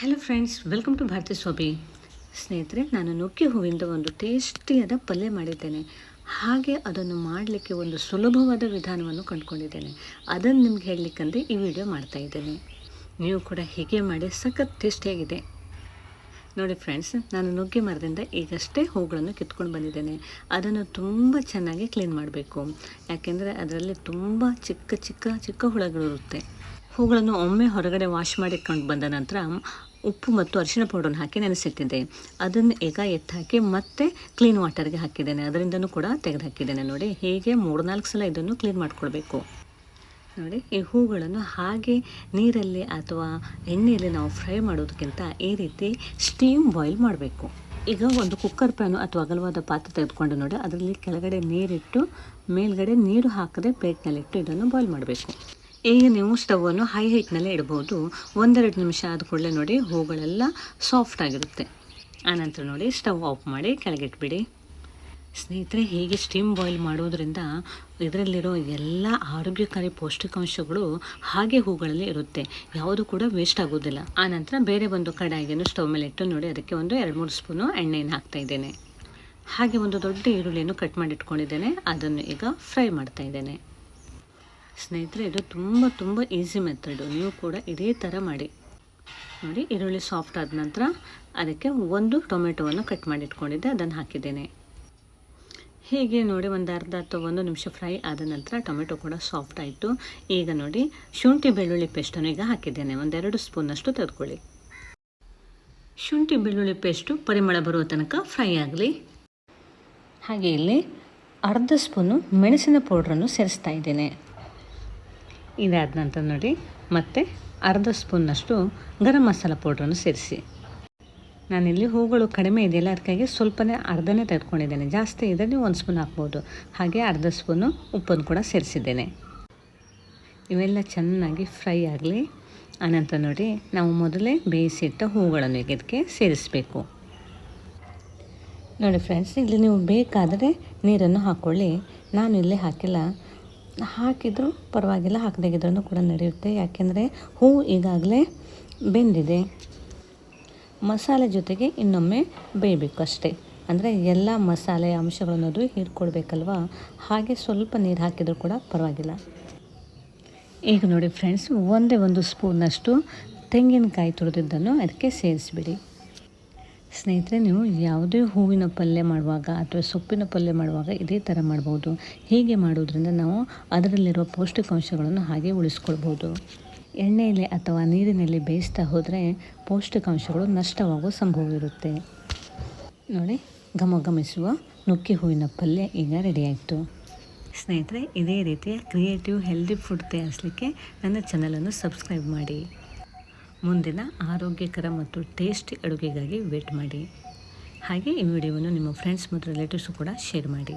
Hello friends welcome to Bharathi ಸೋಬಿ ಸ್ನೇಹಿತರೆ ನಾನು ನುಗ್ಗೆ ಹೂವಿಂದ ಒಂದು ಟೇಸ್ಟಿಯಾದ ಪಲ್ಯ ಮಾಡಿದ್ದೇನೆ ಹಾಗೆ ಅದನ್ನು ಮಾಡಲಿಕ್ಕೆ ಒಂದು ಸುಲಭವಾದ ವಿಧಾನವನ್ನು ಕಂಡುಕೊಂಡಿದ್ದೇನೆ ಅದನ್ನು ನಿಮ್ಗೆ ಹೇಳಲಿಕ್ಕಂದ್ರೆ ಈ ವಿಡಿಯೋ ಮಾಡ್ತಾ ಇದ್ದೇನೆ ನೀವು ಕೂಡ ಹೀಗೆ ಮಾಡಿ ಸಖತ್ ಟೇಸ್ಟಿಯಾಗಿದೆ ನೋಡಿ ಫ್ರೆಂಡ್ಸ್ ನಾನು ನುಗ್ಗೆ ಮರದಿಂದ ಈಗಷ್ಟೇ ಹೂಗಳನ್ನು ಕಿತ್ಕೊಂಡು ಬಂದಿದ್ದೇನೆ ಅದನ್ನು ತುಂಬ ಚೆನ್ನಾಗಿ ಕ್ಲೀನ್ ಮಾಡಬೇಕು ಯಾಕೆಂದರೆ ಅದರಲ್ಲಿ ತುಂಬ ಚಿಕ್ಕ ಚಿಕ್ಕ ಚಿಕ್ಕ ಹುಳಗಳು ಇರುತ್ತೆ ಹೂಗಳನ್ನು ಒಮ್ಮೆ ಹೊರಗಡೆ ವಾಶ್ ಮಾಡಿಕೊಂಡು ಬಂದ ನಂತರ ಉಪ್ಪು ಮತ್ತು ಅರಿಶಿಣ ಪೌಡರ್ನ ಹಾಕಿ ನೆನೆಸಿಟ್ಟಿದ್ದೆ. ಅದನ್ನು ಈಗ ಎತ್ತು ಹಾಕಿ ಮತ್ತೆ ಕ್ಲೀನ್ ವಾಟರ್ಗೆ ಹಾಕಿದ್ದೇನೆ. ಅದರಿಂದನೂ ಕೂಡ ತೆಗೆದು ಹಾಕಿದ್ದೇನೆ ನೋಡಿ. ಹೀಗೆ ಮೂರ್ನಾಲ್ಕು ಸಲ ಇದನ್ನು ಕ್ಲೀನ್ ಮಾಡಿಕೊಳ್ಬೇಕು ನೋಡಿ, ಈ ಹೂಗಳನ್ನು ಹಾಗೆ ನೀರಲ್ಲಿ ಅಥವಾ ಎಣ್ಣೆಯಲ್ಲಿ ನಾವು ಫ್ರೈ ಮಾಡೋದಕ್ಕಿಂತ ಈ ರೀತಿ ಸ್ಟೀಮ್ ಬಾಯ್ಲ್ ಮಾಡಬೇಕು. ಈಗ ಒಂದು ಕುಕ್ಕರ್ ಪ್ಯಾನು ಅಥವಾ ಅಗಲವಾದ ಪಾತ್ರೆ ತೆಗೆದುಕೊಂಡು ನೋಡಿ, ಅದರಲ್ಲಿ ಕೆಳಗಡೆ ನೀರಿಟ್ಟು, ಮೇಲ್ಗಡೆ ನೀರು ಹಾಕದೆ ಪ್ಲೇಟ್ನಲ್ಲಿಟ್ಟು ಇದನ್ನು ಬಾಯ್ಲ್ ಮಾಡಬೇಕು. ಈಗ ನೀವು ಸ್ಟವನ್ನು ಹೈ ಹೀಟ್ನಲ್ಲೇ ಇಡ್ಬೋದು. ಒಂದೆರಡು ನಿಮಿಷ ಆದ ಕೂಡಲೇ ನೋಡಿ, ಹೂಗಳೆಲ್ಲ ಸಾಫ್ಟ್ ಆಗಿರುತ್ತೆ. ಆನಂತರ ನೋಡಿ ಸ್ಟವ್ ಆಫ್ ಮಾಡಿ ಕೆಳಗಿಟ್ಬಿಡಿ. ಸ್ನೇಹಿತರೆ, ಹೀಗೆ ಸ್ಟೀಮ್ ಬಾಯ್ಲ್ ಮಾಡೋದ್ರಿಂದ ಇದರಲ್ಲಿರೋ ಎಲ್ಲ ಆರೋಗ್ಯಕಾರಿ ಪೌಷ್ಟಿಕಾಂಶಗಳು ಹಾಗೆ ಹೂಗಳಲ್ಲಿ ಇರುತ್ತೆ. ಯಾವುದು ಕೂಡ ವೇಸ್ಟ್ ಆಗೋದಿಲ್ಲ. ಆನಂತರ ಬೇರೆ ಒಂದು ಕಡಾಯಿಯನ್ನು ಸ್ಟವ್ ಮೇಲೆ ಇಟ್ಟು ನೋಡಿ, ಅದಕ್ಕೆ ಒಂದು ಎರಡು ಮೂರು ಸ್ಪೂನು ಎಣ್ಣೆಯನ್ನು ಹಾಕ್ತಾ ಇದ್ದೇನೆ. ಹಾಗೆ ಒಂದು ದೊಡ್ಡ ಈರುಳ್ಳಿಯನ್ನು ಕಟ್ ಮಾಡಿಟ್ಕೊಂಡಿದ್ದೇನೆ ಅದನ್ನು ಈಗ ಫ್ರೈ ಮಾಡ್ತಾ ಇದ್ದೇನೆ. ಸ್ನೇಹಿತರೆ, ಇದು ತುಂಬ ತುಂಬ ಈಸಿ ಮೆಥಡು ನೀವು ಕೂಡ ಇದೇ ಥರ ಮಾಡಿ. ನೋಡಿ, ಈರುಳ್ಳಿ ಸಾಫ್ಟ್ ಆದ ನಂತರ ಅದಕ್ಕೆ ಒಂದು ಟೊಮೆಟೊವನ್ನು ಕಟ್ ಮಾಡಿ ಇಟ್ಕೊಂಡಿದ್ದೆ ಅದನ್ನು ಹಾಕಿದ್ದೇನೆ. ಹೀಗೆ ನೋಡಿ, ಒಂದು ಅರ್ಧ ಅಥವಾ ಒಂದು ನಿಮಿಷ ಫ್ರೈ ಆದ ನಂತರ ಟೊಮೆಟೊ ಕೂಡ ಸಾಫ್ಟ್ ಆಯಿತು. ಈಗ ನೋಡಿ, ಶುಂಠಿ ಬೆಳ್ಳುಳ್ಳಿ ಪೇಸ್ಟನ್ನು ಈಗ ಹಾಕಿದ್ದೇನೆ. ಒಂದೆರಡು ಸ್ಪೂನಷ್ಟು ತೆಗೆದುಕೊಳ್ಳಿ. ಶುಂಠಿ ಬೆಳ್ಳುಳ್ಳಿ ಪೇಸ್ಟು ಪರಿಮಳ ಬರುವ ತನಕ ಫ್ರೈ ಆಗಲಿ. ಹಾಗೆ ಇಲ್ಲಿ ಅರ್ಧ ಸ್ಪೂನು ಮೆಣಸಿನ ಪೌಡ್ರನ್ನು ಸೇರಿಸ್ತಾ ಇದ್ದೇನೆ. ಇದಾದ ನಂತರ ನೋಡಿ, ಮತ್ತೆ ಅರ್ಧ ಸ್ಪೂನ್ನಷ್ಟು ಗರಂ ಮಸಾಲ ಪೌಡ್ರನ್ನು ಸೇರಿಸಿ. ನಾನಿಲ್ಲಿ ಹೂಗಳು ಕಡಿಮೆ ಇದೆಯಲ್ಲ ಅದಕ್ಕಾಗಿ ಸ್ವಲ್ಪನೇ ಅರ್ಧನೇ ತೆಗೆದುಕೊಂಡಿದ್ದೇನೆ. ಜಾಸ್ತಿ ಇದ್ದರೆ ನೀವು ಒಂದು ಸ್ಪೂನ್ ಹಾಕ್ಬೋದು. ಹಾಗೆ ಅರ್ಧ ಸ್ಪೂನು ಉಪ್ಪನ್ನು ಕೂಡ ಸೇರಿಸಿದ್ದೇನೆ. ಇವೆಲ್ಲ ಚೆನ್ನಾಗಿ ಫ್ರೈ ಆಗಲಿ. ಆನಂತರ ನೋಡಿ, ನಾವು ಮೊದಲೇ ಬೇಯಿಸಿಟ್ಟ ಹೂಗಳನ್ನು ಇದಕ್ಕೆ ಸೇರಿಸಬೇಕು. ನೋಡಿ ಫ್ರೆಂಡ್ಸ್, ಇಲ್ಲಿ ನೀವು ಬೇಕಾದರೆ ನೀರನ್ನು ಹಾಕ್ಕೊಳ್ಳಿ. ನಾನು ಇಲ್ಲಿ ಹಾಕಿಲ್ಲ. ಹಾಕಿದರೂ ಪರವಾಗಿಲ್ಲ, ಹಾಕದಾಗಿದ್ರೂ ಕೂಡ ನಡೆಯುತ್ತೆ. ಯಾಕೆಂದರೆ ಹೂವು ಈಗಾಗಲೇ ಬೆಂದಿದೆ. ಮಸಾಲೆ ಜೊತೆಗೆ ಇನ್ನೊಮ್ಮೆ ಬೇಯಬೇಕು ಅಷ್ಟೇ. ಅಂದರೆ ಎಲ್ಲ ಮಸಾಲೆ ಅಂಶಗಳನ್ನೋದು ಹೀರ್ಕೊಳ್ಬೇಕಲ್ವ ಹಾಗೆ ಸ್ವಲ್ಪ ನೀರು ಹಾಕಿದರೂ ಕೂಡ ಪರವಾಗಿಲ್ಲ. ಈಗ ನೋಡಿ ಫ್ರೆಂಡ್ಸ್ ಒಂದೇ ಒಂದು ಸ್ಪೂನಷ್ಟು ತೆಂಗಿನಕಾಯಿ ತುರಿದಿದ್ದನ್ನು ಅದಕ್ಕೆ ಸೇರಿಸಿಬಿಡಿ. ಸ್ನೇಹಿತರೆ, ನೀವು ಯಾವುದೇ ಹೂವಿನ ಪಲ್ಯ ಮಾಡುವಾಗ ಅಥವಾ ಸೊಪ್ಪಿನ ಪಲ್ಯ ಮಾಡುವಾಗ ಇದೇ ಥರ ಮಾಡ್ಬೋದು. ಹೀಗೆ ಮಾಡೋದ್ರಿಂದ ನಾವು ಅದರಲ್ಲಿರುವ ಪೌಷ್ಟಿಕಾಂಶಗಳನ್ನು ಹಾಗೆ ಉಳಿಸ್ಕೊಳ್ಬೋದು. ಎಣ್ಣೆಯಲ್ಲಿ ಅಥವಾ ನೀರಿನಲ್ಲಿ ಬೇಯಿಸ್ತಾ ಹೋದರೆ ಪೌಷ್ಟಿಕಾಂಶಗಳು ನಷ್ಟವಾಗುವ ಸಂಭವವಿರುತ್ತೆ. ನೋಡಿ ಘಮ ಘಮಿಸುವ ನುಕ್ಕಿ ಹೂವಿನ ಪಲ್ಯ ಈಗ ರೆಡಿಯಾಯಿತು. ಸ್ನೇಹಿತರೆ, ಇದೇ ರೀತಿಯ ಕ್ರಿಯೇಟಿವ್, ಹೆಲ್ದಿ ಫುಡ್ ತಯಾರಿಸಲಿಕ್ಕೆ ನನ್ನ ಚಾನಲನ್ನು ಸಬ್ಸ್ಕ್ರೈಬ್ ಮಾಡಿ. ಮುಂದಿನ ಆರೋಗ್ಯಕರ ಮತ್ತು ಟೇಸ್ಟಿ ಅಡುಗೆಗಾಗಿ ವೇಟ್ ಮಾಡಿ. ಹಾಗೆ ಈ ವಿಡಿಯೋವನ್ನು ನಿಮ್ಮ ಫ್ರೆಂಡ್ಸ್ ಮತ್ತು ರಿಲೇಟಿವ್ಸು ಕೂಡ ಶೇರ್ ಮಾಡಿ.